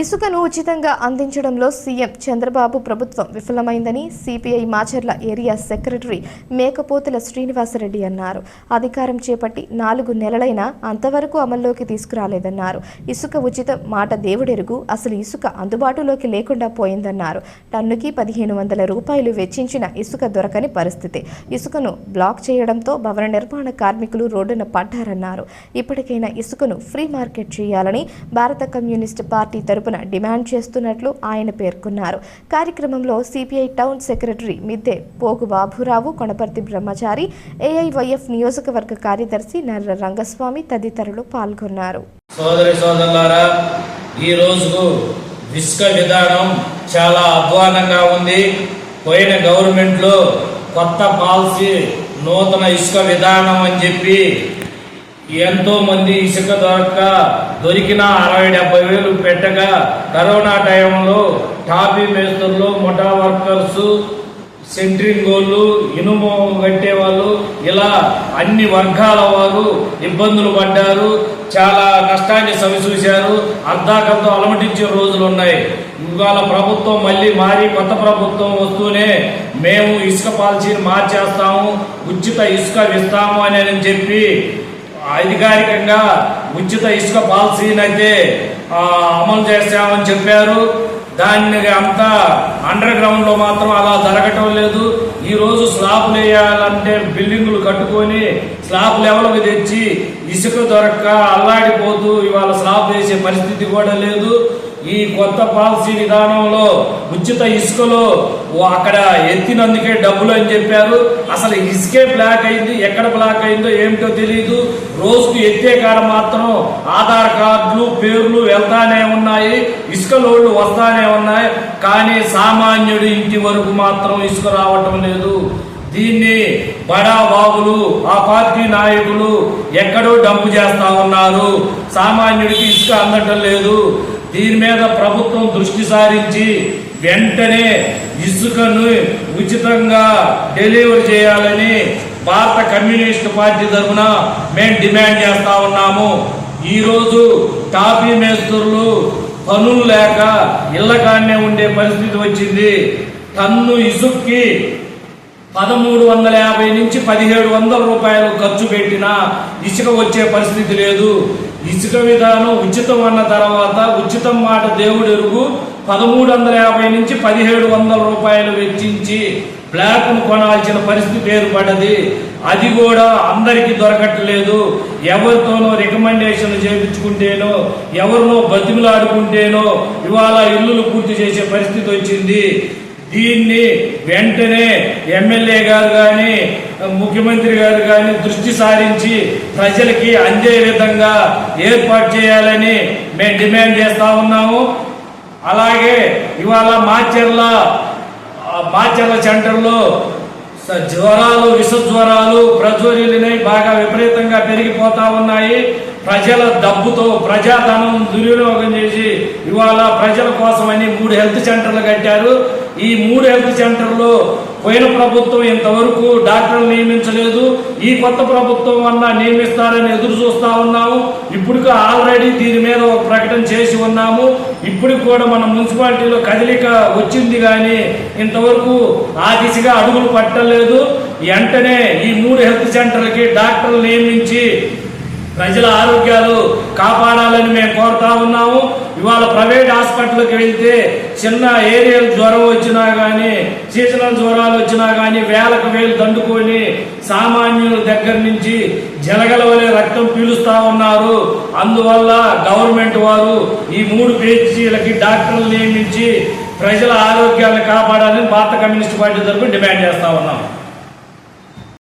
ఇసుకను ఉచితంగా అందించడంలో సీఎం చంద్రబాబు ప్రభుత్వం విఫలమైందని CPI Macherla area secretary Mekapothula Srinivasareddy అన్నారు. అధికారం చేపట్టి నాలుగు నెలలైనా అంతవరకు అమల్లోకి తీసుకురాలేదన్నారు. ఇసుక ఉచిత మాట దేవుడెరుగు అసలు ఇసుక అందుబాటులోకి లేకుండా పోయిందన్నారు. టన్నుకి పదిహేను వందల రూపాయలు వెచ్చించిన ఇసుక దొరకని పరిస్థితి. ఇసుకను బ్లాక్ చేయడంతో భవన నిర్మాణ కార్మికులు రోడ్డున పడ్డారన్నారు. ఇప్పటికైనా ఇసుకను ఫ్రీ మార్కెట్ చేయాలని భారత కమ్యూనిస్ట్ పార్టీ తరపు తరపున డిమాండ్ చేస్తున్నట్లు ఆయన పేర్కొన్నారు. కార్యక్రమంలో సిపిఐ టౌన్ సెక్రటరీ మిద్దె పోగు బాబురావు కొనపర్తి బ్రహ్మచారి ఏఐవైఎఫ్ నియోజకవర్గ కార్యదర్శి నర్ర రంగస్వామి తదితరులు పాల్గొన్నారు. సోదరి సోదరులారా ఈ రోజుకు ఇసుక విధానం చాలా అధ్వానంగా ఉంది. పోయిన గవర్నమెంట్లో కొత్త పాలసీ నూతన ఇసుక విధానం అని చెప్పి ఎంతో మంది ఇసుక దొరక్క దొరికిన అరవై డెబ్బై వేలు పెట్టగా కరోనా టైంలో టాపీ మేస్తులు మొటా వర్కర్స్ సెంట్రింగ్ వాళ్ళు ఇనుము కట్టే వాళ్ళు ఇలా అన్ని వర్గాల వారు ఇబ్బందులు పడ్డారు. చాలా నష్టాన్ని సవిచూశారు అర్ధాకంతో అలమటించే రోజులు ఉన్నాయి ఇవాళ ప్రభుత్వం మళ్ళీ మారి కొత్త ప్రభుత్వం వస్తూనే మేము ఇసుక పాలసీని మార్చేస్తాము ఉచిత ఇసుక ఇస్తాము అని అని చెప్పి అధికారికంగా ఉచిత ఇసుక పాలసీని అయితే అమలు చేస్తామని చెప్పారు. దాన్ని అంతా అండర్ గ్రౌండ్లో మాత్రం అలా జరగటం లేదు. ఈ రోజు స్లాబ్లు వేయాలంటే బిల్డింగులు కట్టుకొని స్లాబ్ లెవెల్కి తెచ్చి ఇసుక దొరక్క అల్లాడిపోతూ ఇవాళ స్లాబ్ వేసే పరిస్థితి కూడా లేదు. ఈ కొత్త పాలసీ విధానంలో ఉచిత ఇసుకలో అక్కడ ఎత్తినందుకే డబ్బులు అని చెప్పారు. అసలు ఇసుకే బ్లాక్ అయింది ఎక్కడ బ్లాక్ అయిందో ఏమిటో తెలియదు రోజుకు ఎత్తే కాడ మాత్రం ఆధార్ కార్డులు పేర్లు వెళ్తానే ఉన్నాయి ఇసుక లోడ్లు వస్తానే ఉన్నాయి కానీ సామాన్యుడి ఇంటి వరకు మాత్రం ఇసుక రావటం లేదు. దీన్ని బడా బాబులు ఆ పార్టీ నాయకులు ఎక్కడో డంపు చేస్తా ఉన్నారు. సామాన్యుడికి ఇసుక అందటం లేదు. దీని మీద ప్రభుత్వం దృష్టి సారించి వెంటనే ఇసుకను ఉచితంగా డెలివరీ చేయాలని భారత కమ్యూనిస్ట్ పార్టీ తరఫున మేము డిమాండ్ చేస్తా ఉన్నాము. ఈరోజు టాపీ మేస్త్రులు పనులు లేక ఇళ్ళకాన్నే ఉండే పరిస్థితి వచ్చింది. టన్ను ఇసుక్కి పదమూడు వందల యాభై నుంచి పదిహేడు వందల రూపాయలు ఖర్చు పెట్టినా ఇసుక వచ్చే పరిస్థితి లేదు. ఇసుక విధానం ఉచితం అన్న తర్వాత ఉచితం మాట దేవుడు ఎరుగు పదమూడు వందల యాభై నుంచి పదిహేడు వందల రూపాయలు వెచ్చించి బ్లాక్ను కొనాల్సిన పరిస్థితి ఏర్పడ్డది అది కూడా అందరికీ దొరకట్లేదు. ఎవరితోనో రికమెండేషన్ చేయించుకుంటేనో ఎవరినో బతిమలాడుకుంటేనో ఇవాళ ఇల్లులు పూర్తి చేసే పరిస్థితి వచ్చింది. దీన్ని వెంటనే ఎమ్మెల్యే గారు కానీ ముఖ్యమంత్రి గారు కానీ దృష్టి సారించి ప్రజలకి అందే విధంగా ఏర్పాటు చేయాలని మేము డిమాండ్ చేస్తా ఉన్నాము. అలాగే ఇవాళ మాచర్ల ఆ, సెంటర్లో జ్వరాలు విష జ్వరాలు బాగా విపరీతంగా పెరిగిపోతా ఉన్నాయి. ప్రజల డబ్బుతో ప్రజాధనం దుర్వినియోగం చేసి ఇవాళ ప్రజల కోసమని మూడు హెల్త్ సెంటర్లు కట్టారు. ఈ మూడు హెల్త్ సెంటర్లో పోయిన ప్రభుత్వం ఇంతవరకు డాక్టర్లు నియమించలేదు. ఈ కొత్త ప్రభుత్వం అన్న నియమిస్తారని ఎదురు చూస్తూ ఉన్నాము. ఇప్పుడు ఆల్రెడీ దీని మీద ఒక ప్రకటన చేసి ఉన్నాము. ఇప్పుడు కూడా మన మున్సిపాలిటీలో కదలిక వచ్చింది కానీ ఇంతవరకు ఆ దిశగా అడుగులు పట్టలేదు. వెంటనే ఈ మూడు హెల్త్ సెంటర్లకి డాక్టర్లు నియమించి ప్రజల ఆరోగ్యాలు కాపాడాలని మేము కోరుతా ఉన్నాము. ఇవాళ ప్రైవేట్ హాస్పిటల్కి వెళ్తే చిన్న ఏరియల్ జ్వరం వచ్చినా కానీ సీజనల్ జ్వరాలు వచ్చినా కానీ వేలకు వేలు దండుకొని సామాన్యుల దగ్గర నుంచి జలగల వలె రక్తం పీలుస్తా ఉన్నారు. అందువల్ల గవర్నమెంట్ వారు ఈ మూడు పేజీలకి డాక్టర్లు నియమించి ప్రజల ఆరోగ్యాన్ని కాపాడాలని భారత కమ్యూనిస్ట్ పార్టీ తరఫున డిమాండ్ చేస్తా ఉన్నాం.